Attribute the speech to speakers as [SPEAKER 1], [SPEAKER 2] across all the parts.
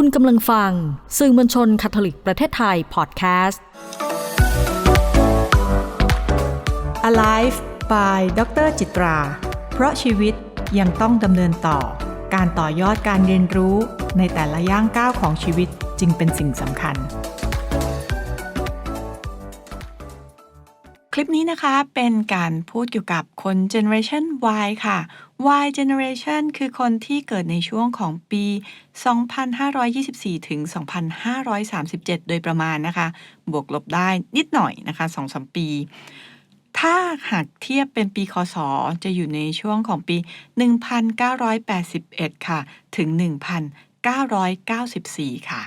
[SPEAKER 1] คุณกำลังฟัง สื่อมวลชนคาทอลิกประเทศไทยพอดแคสต์
[SPEAKER 2] Alive by ดรจิตรา เพราะชีวิตยังต้องดำเนินต่อ การต่อยอดการเรียนรู้ในแต่ละย่างก้าวของชีวิตจึงเป็นสิ่งสำคัญ คลิปนี้นะคะเป็นการพูดเกี่ยวกับคน Generation Y ค่ะ Y Generation คือคนที่เกิดในช่วงของปี 2524 ถึง 2537 โดยประมาณนะคะ บวกลบได้นิดหน่อยนะคะ 2-3 ปี ถ้าหากเทียบเป็นปีคศ จะอยู่ในช่วงของปี 1981 ค่ะ ถึง 1994 ค่ะ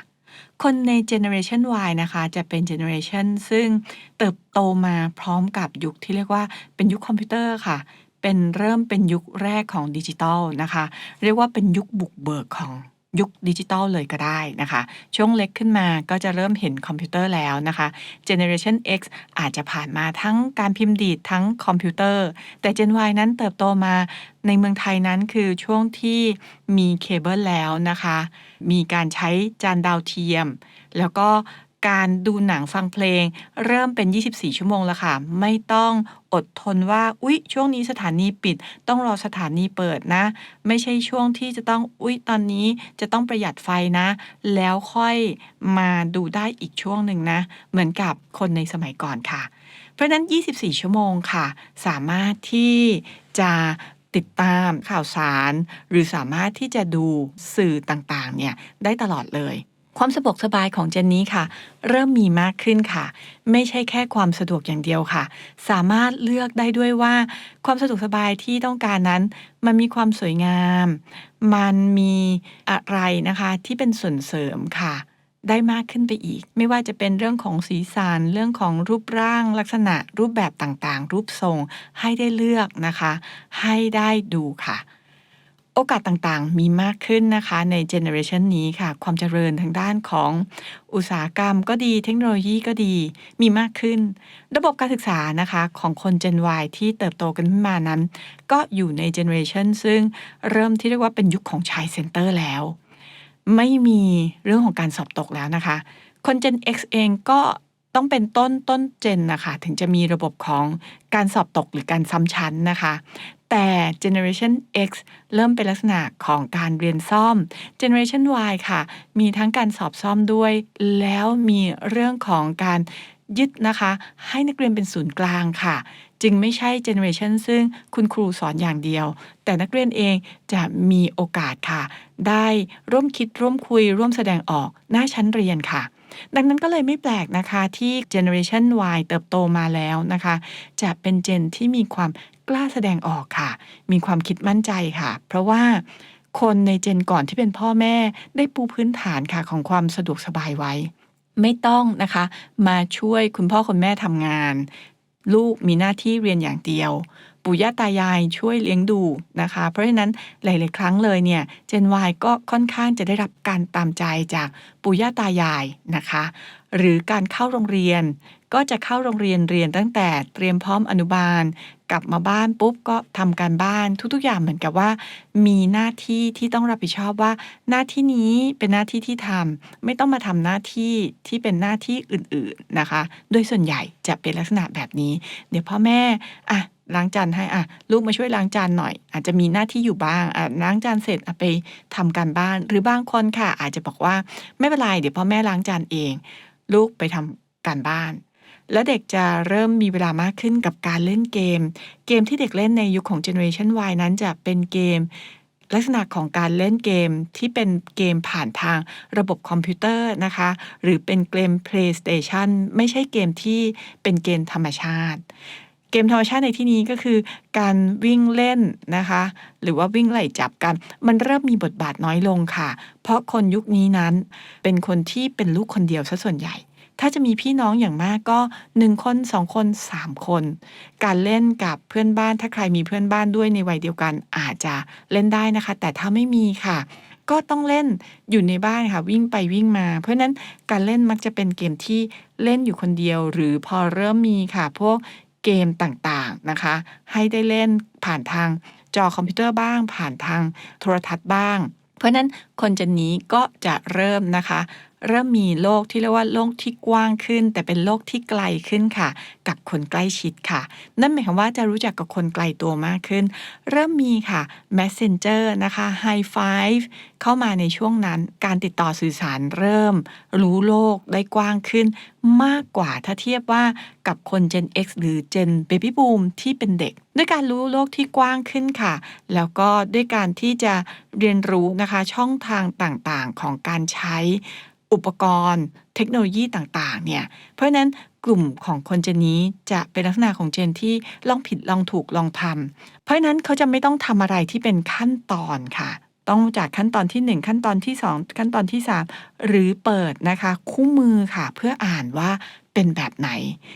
[SPEAKER 2] คนใน Generation Y นะคะ จะเป็น Generation ซึ่งเติบโตมาพร้อมกับยุคที่เรียกว่าเป็นยุคคอมพิวเตอร์ค่ะ เป็นเริ่มเป็นยุคแรกของดิจิทัลนะคะ เรียกว่าเป็นยุคบุกเบิกของยุคดิจิทัลเลยก็ได้นะคะ ช่วงเล็กขึ้นมาก็จะเริ่มเห็นคอมพิวเตอร์แล้วนะคะ Generation X อาจจะผ่านมาทั้งการพิมพ์ดีดทั้งคอมพิวเตอร์ แต่ Gen Y นั้นเติบโตมาในเมืองไทยนั้นคือช่วงที่มีเคเบิลแล้วนะคะ มีการใช้จานดาวเทียม แล้วก็ การดูหนังฟังเพลง เริ่มเป็น 24 ชั่วโมงแล้วค่ะ ไม่ต้องอดทนว่า อุ๊ย ช่วงนี้สถานีปิด ต้องรอสถานีเปิดนะ ไม่ใช่ช่วงที่จะต้อง อุ๊ย ตอนนี้จะต้องประหยัดไฟนะ แล้วค่อยมาดูได้อีกช่วงหนึ่งนะ เหมือนกับคนในสมัยก่อนค่ะ เพราะนั้น 24 ชั่วโมงค่ะ สามารถที่จะติดตามข่าวสาร หรือสามารถที่จะดูสื่อต่างๆ เนี่ย ได้ตลอดเลย ความสะดวกสบายของเจนนี้ค่ะ เริ่มมีมากขึ้นค่ะ ไม่ใช่แค่ความสะดวกอย่างเดียวค่ะ สามารถเลือกได้ด้วยว่า ความสะดวกสบายที่ต้องการนั้น มันมีความสวยงาม มันมีอะไรนะคะที่เป็นส่วนเสริมค่ะ ได้มากขึ้นไปอีก ไม่ว่าจะเป็นเรื่องของสีสันเรื่องของรูปร่างลักษณะรูปแบบต่างๆ รูปทรงให้ได้เลือกนะคะ ให้ได้ดูค่ะ โอกาสต่างๆ มีมากขึ้นนะคะในเจเนอเรชันนี้ค่ะ ความเจริญทางด้านของอุตสาหกรรมก็ดีเทคโนโลยีก็ดีมีมากขึ้น ระบบการศึกษานะคะของคน Gen Y ที่เติบโตกันขึ้นมานั้น ก็อยู่ในเจเนอเรชันซึ่งเริ่มที่เรียกว่าเป็นยุคของชายเซ็นเตอร์แล้ว ไม่มีเรื่องของการสอบตกแล้วนะคะ คน Gen X เองก็ต้องเป็นต้นต้นเจนนะคะ ถึงจะมีระบบของการสอบตกหรือการซ้ำชั้นนะคะ แต่ Generation X เริ่มเป็นลักษณะของการเรียนซ่อม Generation Y ค่ะ มีทั้งการสอบซ่อมด้วย แล้วมีเรื่องของการยึดนะคะ ให้นักเรียนเป็นศูนย์กลางค่ะ จึงไม่ใช่เจเนอเรชันซึ่งคุณครูสอนอย่างเดียว แต่นักเรียนเองจะมีโอกาสค่ะ ได้ร่วมคิดร่วมคุย ร่วมแสดงออกหน้าชั้นเรียนค่ะ ดังนั้นก็เลยไม่แปลกนะคะที่ Generation Y เติบโตมาแล้วนะคะ จะเป็นเจนที่มีความ กล้าแสดงออกค่ะ มีความคิดมั่นใจค่ะ เพราะว่าคนในเจนก่อนที่เป็นพ่อแม่ได้ปูพื้นฐานค่ะของความสะดวกสบายไว้ ไม่ต้องนะคะ มาช่วยคุณพ่อคุณแม่ทำงาน ลูกมีหน้าที่เรียนอย่างเดียว ปู่ย่าตายายช่วยเลี้ยงดูนะคะ เพราะฉะนั้นหลาย ๆ ครั้งเลยเนี่ย Gen Y ก็ค่อนข้างจะได้รับการตามใจจากปู่ย่าตายายนะคะ หรือการเข้าโรงเรียน ก็จะเข้าโรงเรียนเรียนตั้งแต่เตรียมพร้อมอนุบาล กลับมาบ้านปุ๊บก็ทำการบ้านทุกๆอย่างเหมือนกับว่า มีหน้าที่ที่ต้องรับผิดชอบว่า หน้าที่นี้เป็นหน้าที่ที่ทำไม่ต้องมาทำหน้าที่ที่เป็นหน้าที่อื่นๆนะคะ โดยส่วนใหญ่จะเป็นลักษณะแบบนี้ เดี๋ยวพ่อแม่อะล้างจานให้อะลูกมาช่วยล้างจานหน่อย อาจจะมีหน้าที่อยู่บ้างอะล้างจานเสร็จอะไปทำการบ้าน หรือบางคนค่ะ อาจจะบอกว่าไม่เป็นไรเดี๋ยวพ่อแม่ล้างจานเอง ลูกไปทำการบ้าน แล้วเด็กจะเริ่มมีเวลามากขึ้นกับการเล่นเกม เกมที่เด็กเล่นในยุคของ Generation Y นั้นจะเป็นเกม ลักษณะของการเล่นเกมที่เป็นเกมผ่านทางระบบคอมพิวเตอร์นะคะ หรือเป็นเกม PlayStation ไม่ใช่เกมที่เป็นเกมธรรมชาติเกมธรรมชาติในที่นี้ก็คือการวิ่งเล่นนะคะ หรือว่าวิ่งไล่จับกัน มันเริ่มมีบทบาทน้อยลงค่ะ เพราะคนยุคนี้นั้นเป็นคนที่เป็นลูกคนเดียวซะส่วนใหญ่ ถ้าจะมีพี่น้องอย่างมากก็หนึ่งคนสองคนสามคน การเล่นกับเพื่อนบ้าน ถ้าใครมีเพื่อนบ้านด้วยในวัยเดียวกันอาจจะเล่นได้นะคะ แต่ถ้าไม่มีค่ะ ก็ต้องเล่นอยู่ในบ้านค่ะวิ่งไปวิ่งมา เพราะนั้นการเล่นมักจะเป็นเกมที่เล่นอยู่คนเดียว หรือพอเริ่มมีค่ะ พวกเกมต่างๆนะคะ ให้ได้เล่นผ่านทางจอคอมพิวเตอร์บ้าง ผ่านทางโทรทัศน์บ้าง เพราะนั้นคนจนนี้ก็จะเริ่มนะคะ เริ่มมีโลกที่เรียกว่าโลกที่กว้างขึ้น แต่เป็นโลกที่ไกลขึ้นค่ะ กับคนใกล้ชิดค่ะ นั่นหมายความว่าจะรู้จักกับคนไกลตัวมากขึ้น เริ่มมีค่ะ Messenger นะคะ High Five เข้ามาในช่วงนั้นการติดต่อสื่อสารเริ่ม รู้โลกได้กว้างขึ้น มากกว่าถ้าเทียบว่ากับคน Gen X หรือ Gen Baby Boom ที่เป็นเด็ก ด้วยการรู้โลกที่กว้างขึ้นค่ะ แล้วก็ด้วยการที่จะเรียนรู้นะคะช่องทางต่างๆของการใช้ อุปกรณ์ เทคโนโลยีต่างๆเนี่ยเพราะฉะนั้นกลุ่มของคนเจนนี้จะเป็นลักษณะของเจนที่ลองผิดลองถูกลองทำเพราะฉะนั้นเขาจะไม่ต้องทำอะไรที่เป็นขั้นตอนค่ะต้องจากขั้นตอนที่ 1 ขั้นตอนที่ 2 ขั้นตอนที่ 3 หรือเปิดนะคะคู่มือค่ะ เพื่ออ่านว่าเป็นแบบไหน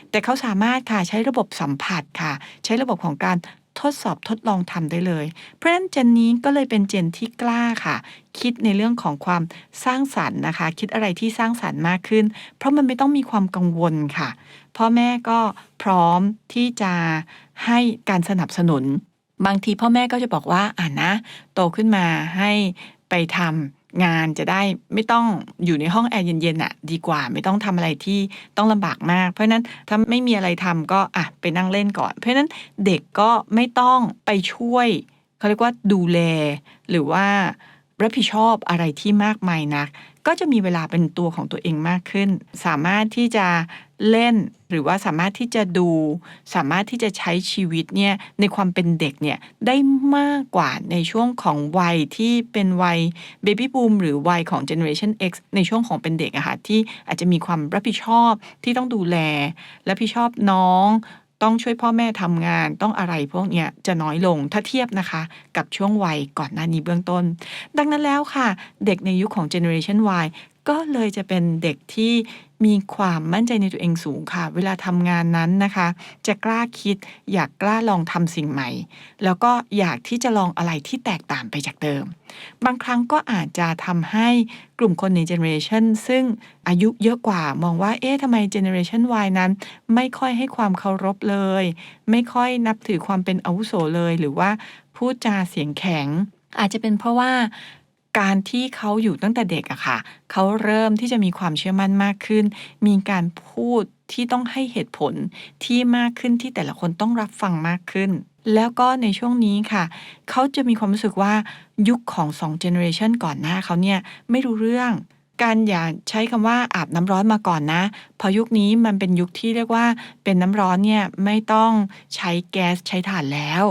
[SPEAKER 2] แต่เขาสามารถค่ะใช้ระบบสัมผัสค่ะ ใช้ระบบของการ ทดสอบทดลองทำได้เลย เพราะฉะนั้นเจนนี้ก็เลยเป็นเจนที่กล้าค่ะ คิดในเรื่องของความสร้างสรรค์นะคะ คิดอะไรที่สร้างสรรค์มากขึ้น เพราะมันไม่ต้องมีความกังวลค่ะ พ่อแม่ก็พร้อมที่จะให้การสนับสนุน บางทีพ่อแม่ก็จะบอกว่าอ่านะ โตขึ้นมาให้ไปทำ งานจะได้ไม่ต้องอยู่ในห้องแอร์เย็นๆอะดีกว่าไม่ต้องทำอะไรที่ต้องลำบากมาก เพราะฉะนั้นถ้าไม่มีอะไรทำก็อะไปนั่งเล่นก่อน เพราะฉะนั้นเด็กก็ไม่ต้องไปช่วยเขาเรียกว่าดูแล หรือว่ารับผิดชอบอะไรที่มากมายนัก ก็จะมีเวลาเป็นตัวของตัวเองมากขึ้น สามารถที่จะ เล่น หรือว่าสามารถที่จะดู สามารถที่จะใช้ชีวิตเนี่ยในความเป็นเด็กเนี่ยได้มากกว่าในช่วงของวัยที่เป็นวัย Baby Boom หรือวัยของ Generation X ในช่วงของเป็นเด็กอะค่ะที่อาจจะมีความรับผิดชอบที่ต้องดูแลรับผิดชอบน้องต้องช่วยพ่อแม่ทำงานต้องอะไรพวกเนี้ยจะน้อยลงถ้าเทียบนะคะ กับช่วงวัยก่อนหน้านี้เบื้องต้น ดังนั้นแล้วค่ะ เด็กในยุคของ Generation Y ก็เลยจะเป็นเด็กที่มีความมั่นใจในตัวเองสูงค่ะ เวลาทำงานนั้นนะคะ จะกล้าคิด อยากกล้าลองทำสิ่งใหม่ แล้วก็อยากที่จะลองอะไรที่แตกต่างไปจากเดิม บางครั้งก็อาจจะทำให้กลุ่มคนในเจเนอเรชันซึ่งอายุเยอะกว่ามองว่า เอ๊ะทำไมเจเนอเรชัน Y นั้น ไม่ค่อยให้ความเคารพเลย ไม่ค่อยนับถือความเป็นอาวุโสเลย หรือว่าพูดจาเสียงแข็ง อาจจะเป็นเพราะว่า การที่เขาอยู่ตั้งแต่เด็กอะค่ะ เขาเริ่มที่จะมีความเชื่อมั่นมากขึ้น มีการพูดที่ต้องให้เหตุผลที่มากขึ้นที่แต่ละคนต้องรับฟังมากขึ้น แล้วก็ในช่วงนี้ค่ะ เขาจะมีความรู้สึกว่ายุคของสองเจเนอเรชันก่อนหน้าเขาเนี่ยไม่รู้เรื่อง การอย่าใช้คำว่าอาบน้ำร้อนมาก่อนนะ พอยุคนี้มันเป็นยุคที่เรียกว่าเป็นน้ำร้อนเนี่ยไม่ต้องใช้แก๊สใช้ถ่านแล้ว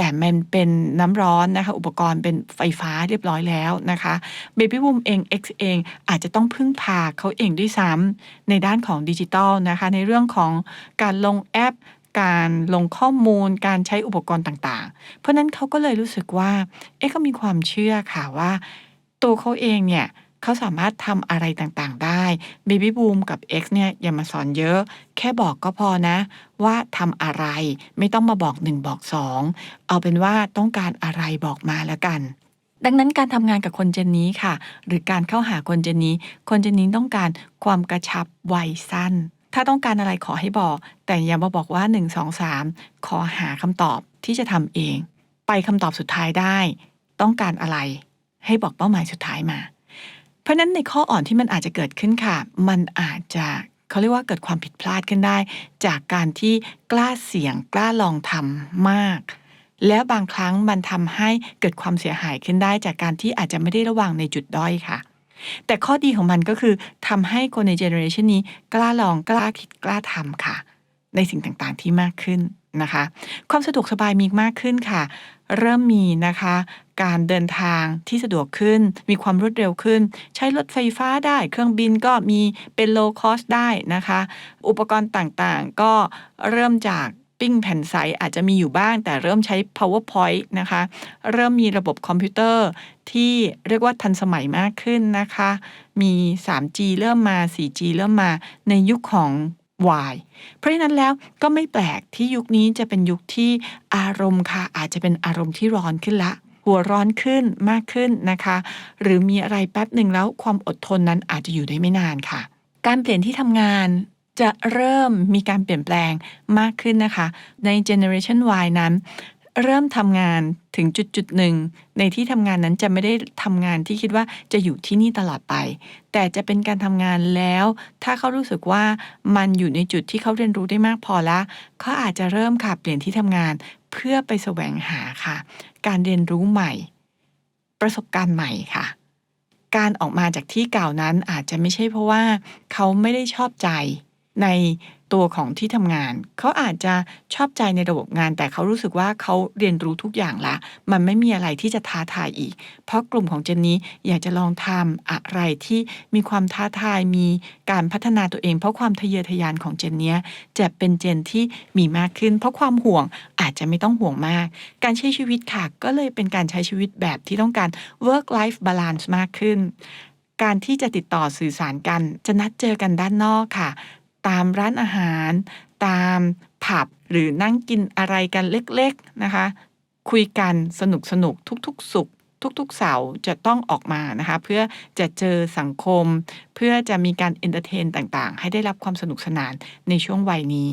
[SPEAKER 2] แต่มันเป็นน้ำร้อนนะคะ อุปกรณ์เป็นไฟฟ้าเรียบร้อยแล้วนะคะ Baby Boom เอง X เองอาจจะต้องพึ่งพาเขาเองด้วยซ้ำในด้านของดิจิทัลนะคะ ในเรื่องของการลงแอปการลงข้อมูลการใช้อุปกรณ์ต่างๆ เพราะนั้นเขาก็เลยรู้สึกว่า เอ๊ะเขามีความเชื่อค่ะว่า ตัวเขาเองเนี่ย เขาสามารถทำอะไรต่างๆได้ Baby Boom กับ X เนี่ยอย่ามาสอนเยอะ แค่บอกก็พอนะ ว่าทำอะไรไม่ต้องมาบอก 1 บอก 2 เอาเป็นว่าต้องการอะไรบอกมาแล้วกันดังนั้นการทำงานกับคนเจนนี้ค่ะ หรือการเข้าหาคนเจนนี้ คนเจนนี้ต้องการความกระชับไวสั้น ถ้าต้องการอะไรขอให้บอก แต่อย่ามาบอกว่า 1 2 3 ขอหาคำตอบที่จะทำเอง ไปคำตอบสุดท้ายได้ ต้องการอะไร ให้บอกเป้าหมายสุดท้ายมา ราะนั้นในข้ออ่อนที่มันอาจจะเกิดขึ้นค่ะ มันอาจจะเขาเรียกว่าเกิดความผิดพลาดขึ้นได้ จากการที่กล้าเสี่ยงกล้าลองทำมาก แล้วบางครั้งมันทำให้เกิดความเสียหายขึ้นได้ จากการที่อาจจะไม่ได้ระวังในจุดด้อยค่ะ แต่ข้อดีของมันก็คือทำให้คนในเจเนอเรชันนี้ กล้าลองกล้าคิดกล้าทำค่ะ ในสิ่งต่างๆที่มากขึ้นนะคะ ความสะดวกสบายมีมากขึ้นค่ะ เริ่มมีนะคะ การเดินทางที่สะดวกขึ้น มีความรวดเร็วขึ้น ใช้รถไฟฟ้าได้ เครื่องบินก็มีเป็น low cost ได้นะคะ อุปกรณ์ต่างๆ ก็เริ่มจากปิ้งแผ่นใสอาจจะมีอยู่บ้าง แต่เริ่มใช้ powerpoint นะคะ เริ่มมีระบบคอมพิวเตอร์ที่เรียกว่าทันสมัยมากขึ้นนะคะ มี 3G เริ่มมา 4G เริ่มมาในยุคของ Y เพราะฉะนั้นแล้วก็ไม่แปลกที่ยุคนี้จะเป็นยุคที่อารมณ์ค่ะ อาจจะเป็นอารมณ์ที่ร้อนขึ้นละหัวร้อนขึ้นมากขึ้นนะคะ หรือมีอะไรแป๊บหนึ่งแล้วความอดทนนั้นอาจจะอยู่ได้ไม่นานค่ะ การเปลี่ยนที่ทำงานจะเริ่มมีการเปลี่ยนแปลงมากขึ้นนะคะ ใน Generation Y นั้น เริ่มทำงานถึงจุดจุดหนึ่งในที่ทำงานนั้นจะไม่ได้ทำงานที่คิดว่าจะอยู่ที่นี่ตลอดไป แต่จะเป็นการทำงานแล้ว ถ้าเขารู้สึกว่ามันอยู่ในจุดที่เขาเรียนรู้ได้มากพอละเขาอาจจะเริ่มค่ะเปลี่ยนที่ทำงาน เพื่อไปแสวงหาค่ะ การเรียนรู้ใหม่ ประสบการณ์ใหม่ค่ะ การออกมาจากที่เก่านั้นอาจจะไม่ใช่เพราะว่า เขาไม่ได้ชอบใจ ในตัวของที่ทำงาน เขาอาจจะชอบใจในระบบงาน แต่เขารู้สึกว่าเขาเรียนรู้ทุกอย่างละ มันไม่มีอะไรที่จะท้าทายอีก เพราะกลุ่มของเจนนี้อยากจะลองทำอะไรที่มีความท้าทายมีการพัฒนาตัวเอง เพราะความทะเยอทะยานของเจนเนี้จะเป็นเจนที่มีมากขึ้น เพราะความห่วงอาจจะไม่ต้องห่วงมาก การใช้ชีวิตค่ะ ก็เลยเป็นการใช้ชีวิตแบบที่ต้องการ work life balance มากขึ้นการที่จะติดต่อสื่อสารกัน จะนัดเจอกันด้านนอกค่ะ ตามร้านอาหาร ตามผับหรือนั่งกินอะไรกันเล็กๆนะคะ คุยกันสนุกสนุกทุกๆ สุขทุกๆ เสาร์จะต้องออกมานะคะ เพื่อจะเจอสังคม เพื่อจะมีการเอนเตอร์เทนต่างๆ ให้ได้รับความสนุกสนานในช่วงวัยนี้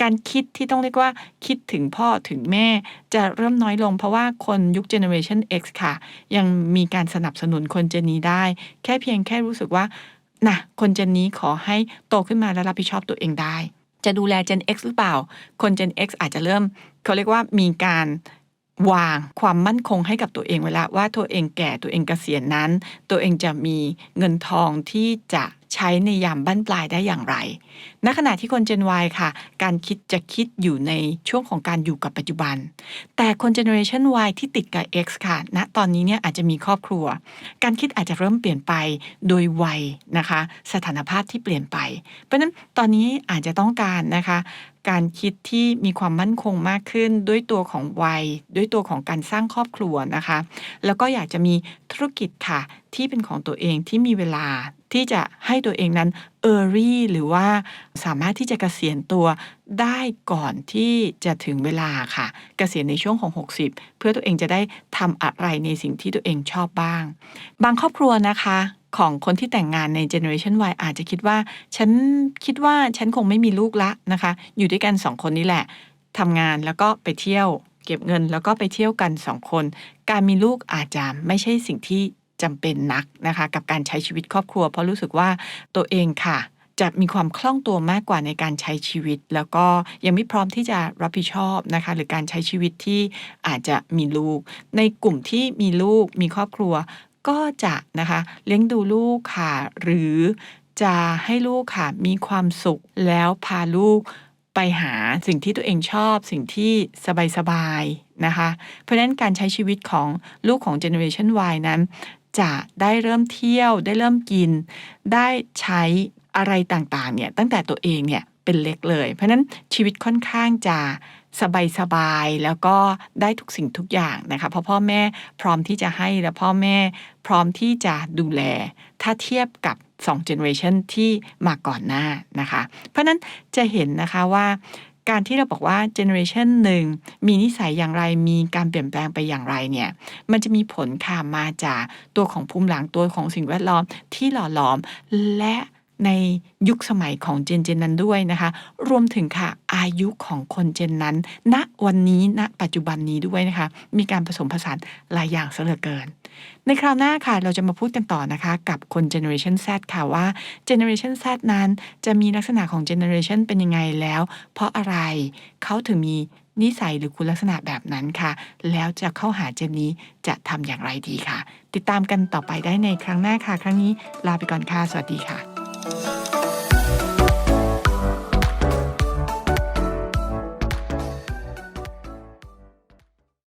[SPEAKER 2] การคิดที่ต้องเรียกว่าคิดถึงพ่อถึงแม่ จะเริ่มน้อยลงเพราะว่าคนยุค Generation X ค่ะ ยังมีการสนับสนุนคนเจนนี้ได้ แค่เพียงแค่รู้สึกว่า นะคนเจนนี้ขอให้โตขึ้นมาและรับผิดชอบตัวเองได้ จะดูแลเจน X หรือเปล่า คนเจน X อาจจะเริ่มเขาเรียกว่ามีการวางความมั่นคงให้กับตัวเองเวลาวว่าตัวเองแก่ตัวเองเกษียณนั้น ตัวเองจะมีเงินทองที่จะ ใช้ในยามบั้นปลายได้อย่างไร ณ ขณะที่คน Gen Y ค่ะ การคิดจะคิดอยู่ในช่วงของการอยู่กับปัจจุบัน แต่คน Generation Y ที่ติดกับ X ค่ะ ณ ตอนนี้เนี่ยอาจจะมีครอบครัว การคิดอาจจะเริ่มเปลี่ยนไปโดยวัยนะคะ สถานภาพที่เปลี่ยนไป เพราะฉะนั้นตอนนี้อาจจะต้องการนะคะการคิดที่มีความมั่นคงมากขึ้นด้วยตัวของวัย ด้วยตัวของการสร้างครอบครัวนะคะ แล้วก็อยากจะมีธุรกิจค่ะที่เป็นของตัวเองที่มีเวลา ที่จะให้ตัวเองนั้น early หรือว่าสามารถที่จะเกษียณตัวได้ก่อนที่จะถึงเวลาค่ะ เกษียณในช่วงของ 60 เพื่อตัวเองจะได้ทำอะไรในสิ่งที่ตัวเองชอบบ้าง บางครอบครัวนะคะของคนที่แต่งงานใน Generation Y อาจจะคิดว่า ฉันคิดว่าฉันคงไม่มีลูกละนะคะ อยู่ด้วยกันสองคนนี้แหละทำงานแล้วก็ไปเที่ยว เก็บเงินแล้วก็ไปเที่ยวกันสองคน การมีลูกอาจจะไม่ใช่สิ่งที่ จำเป็นนักนะคะกับการใช้ชีวิตครอบครัว เพราะรู้สึกว่าตัวเองค่ะ จะมีความคล่องตัวมากกว่าในการใช้ชีวิต แล้วก็ยังไม่พร้อมที่จะรับผิดชอบนะคะหรือการใช้ชีวิตที่อาจจะมีลูก ในกลุ่มที่มีลูกมีครอบครัว ก็จะนะคะเลี้ยงดูลูกค่ะ หรือจะให้ลูกค่ะมีความสุขแล้วพาลูกไปหาสิ่งที่ตัวเองชอบสิ่งที่สบายๆนะคะ เพราะฉะนั้นการใช้ชีวิตของลูกของ Generation Y นั้น จะได้เริ่มเที่ยวได้เริ่มกิน ได้ใช้อะไรต่างๆเนี่ยตั้งแต่ตัวเองเนี่ยเป็นเล็กเลย เพราะนั้นชีวิตค่อนข้างจะสบายๆแล้วก็ได้ทุกสิ่งทุกอย่างนะคะเพราะพ่อแม่พร้อมที่จะให้และพ่อแม่พร้อมที่จะดูแล ถ้าเทียบกับ2 generation ที่มาก่อนหน้านะคะ เพราะนั้นจะเห็นนะคะว่า การที่เราบอกว่าเจเนอเรชันหนึ่งมีนิสัยอย่างไรมีการเปลี่ยนแปลงไปอย่างไรเนี่ยมันจะมีผลค่ะมาจากตัวของภูมิหลังตัวของสิ่งแวดล้อมที่หล่อหลอมและ ในยุคสมัยของเจนเจนนั้นด้วยนะคะ รวมถึงค่ะอายุของคนเจนนั้น ณวันนี้ณปัจจุบันนี้ด้วยนะคะ มีการผสมผสานหลายอย่างเสลือเกิน ในคราวหน้าค่ะเราจะมาพูดกันต่อนะคะ กับคน Generation Z ค่ะว่า Generation Z นั้นจะมีลักษณะของ Generation เป็นยังไงแล้ว เพราะอะไรเขาถึงมีนิสัยหรือคุณลักษณะแบบนั้นค่ะ แล้วจะเข้าหาเจนนี้จะทำอย่างไรดีค่ะ ติดตามกันต่อไปได้ในครั้งหน้าค่ะ ครั้งนี้ลาไปก่อนค่ะ สวัสดีค่ะ Thank you.